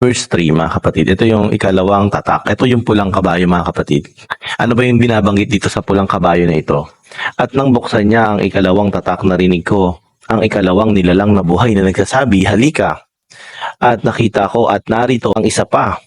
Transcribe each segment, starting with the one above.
Verse 3 mga kapatid, ito yung ikalawang tatak. Ito yung pulang kabayo mga kapatid. Ano ba yung binabanggit dito sa pulang kabayo na ito? At nang buksan niya ang ikalawang tatak narinig ko, ang ikalawang nilalang na buhay na nagsasabi, halika. At nakita ko at narito ang isa pa,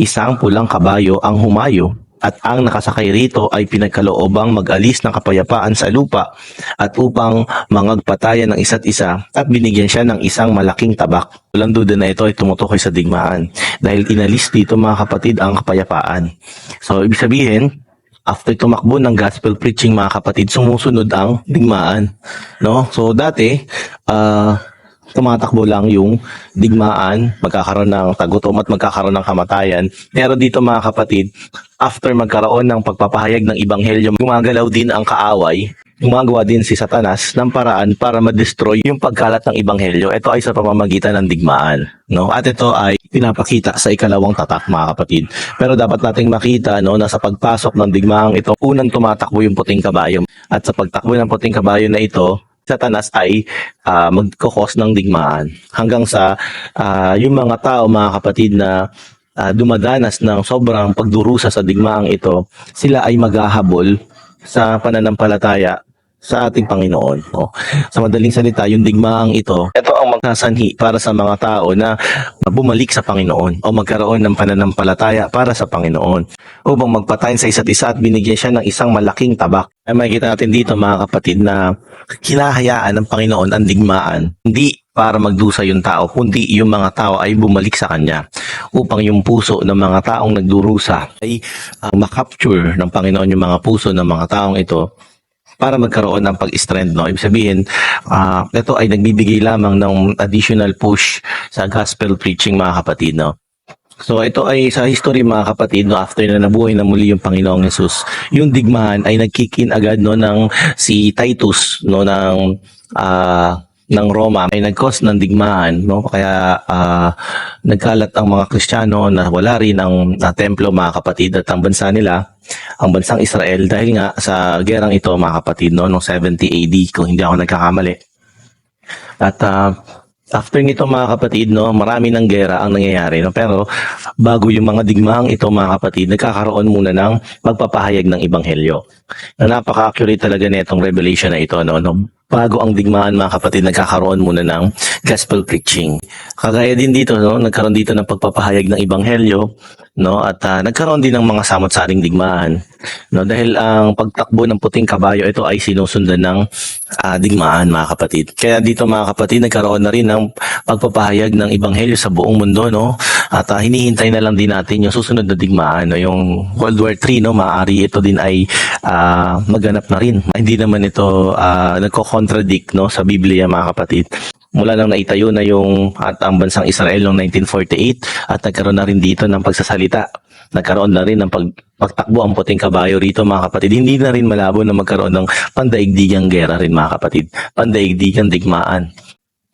isang pulang kabayo ang humayo at ang nakasakay rito ay pinagkaloobang mag-alis ng kapayapaan sa lupa at upang mangagpatayan ng isa't isa at binigyan siya ng isang malaking tabak. Walang duda na ito ay tumutukoy sa digmaan dahil inalis dito mga kapatid ang kapayapaan. So ibig sabihin, after tumakbo ng gospel preaching mga kapatid, sumusunod ang digmaan. No? So dati, ah tumatakbo lang yung digmaan, magkakaroon ng tagutom at magkakaroon ng kamatayan. Pero dito mga kapatid, after magkaroon ng pagpapahayag ng ibanghelyo, gumagalaw din ang kaaway, gumagawa din si Satanas ng paraan para ma-destroy yung pagkalat ng ibanghelyo. Ito ay sa pamamagitan ng digmaan. No? At ito ay pinapakita sa ikalawang tatak mga kapatid. Pero dapat nating makita no, na sa pagpasok ng digmaang ito, unang tumatakbo yung puting kabayo. At sa pagtakbo ng puting kabayo na ito, Satanas ay uh, magkakos ng digmaan hanggang sa ah, yung mga tao, mga kapatid na ah, dumadanas ng sobrang pagdurusa sa digmaang ito, sila ay maghahabol sa pananampalataya sa ating Panginoon. O, sa madaling salita, yung digmaang ito, ito ang magsasanhi para sa mga tao na bumalik sa Panginoon o magkaroon ng pananampalataya para sa Panginoon upang magpatayin sa isa't isa at binigyan siya ng isang malaking tabak. Ay makikita natin dito mga kapatid na hinahayaan ng Panginoon ang digmaan, hindi para magdusa yung tao, kundi yung mga tao ay bumalik sa Kanya upang yung puso ng mga taong nagdurusa ay uh, makapture ng Panginoon yung mga puso ng mga taong ito para magkaroon ng pag-strength. No? Ibig sabihin, ah, ito ay nagbibigay lamang ng additional push sa gospel preaching mga kapatid. No? So ito ay sa history mga kapatid no after na nabuhay na muli yung Panginoong Yesus yung digmaan ay nagkick in agad no ng si Titus no ng ah, ng Roma ay nag-cause ng digmaan no kaya ah, nagkalat ang mga Kristiyano na wala rin ang ah, templo mga kapatid at ang bansa nila ang bansang Israel dahil nga sa gerang ito mga kapatid no noong 70 AD kung hindi ako nagkakamali at ah, after nito mga kapatid, no, marami ng gera ang nangyayari. No? Pero bago yung mga digmaang ito mga kapatid, nagkakaroon muna ng magpapahayag ng ibanghelyo. Na napaka-accurate talaga nitong revelation na ito. No? no? Bago ang digmaan mga kapatid, nagkakaroon muna ng gospel preaching. Kagaya din dito, no? nagkaroon dito ng pagpapahayag ng ibanghelyo no? At ah, nagkaroon din ng mga samot-saring digmaan. No? Dahil ang pagtakbo ng puting kabayo ito ay sinusundan ng ah, digmaan mga kapatid. Kaya dito mga kapatid nagkaroon na rin ng pagpapahayag ng ebanghelyo sa buong mundo no? At ah, hinihintay na lang din natin yung susunod na digmaan no? Yung World War 3 no? Maaari ito din ay ah, maganap na rin. Hindi naman ito ah, nagko-contradict no? Sa Biblia mga kapatid mula nang naitayo na yung at ang bansang Israel noong 1948 at nagkaroon na rin dito ng pagsasalita. Nagkaroon na rin ng pag, pagtakbo ang puting kabayo rito mga kapatid. Hindi na rin malabo na magkaroon ng pandaigdigang gera rin mga kapatid. Pandaigdigang digmaan.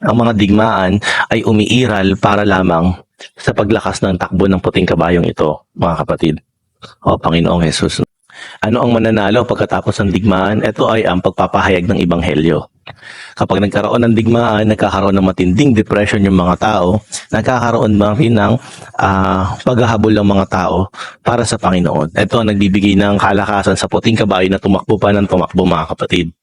Ang mga digmaan ay umiiral para lamang sa paglakas ng takbo ng puting kabayong ito mga kapatid. O Panginoong Jesus. Ano ang mananalo pagkatapos ng digmaan? Ito ay ang pagpapahayag ng Ibanghelyo. Kapag nagkaroon ng digmaan, nagkakaroon ng matinding depression yung mga tao, nagkakaroon ba rin ng ah, paghahabol ng mga tao para sa Panginoon. Ito ang nagbibigay ng kalakasan sa puting kabayo na tumakbo pa ng tumakbo mga kapatid.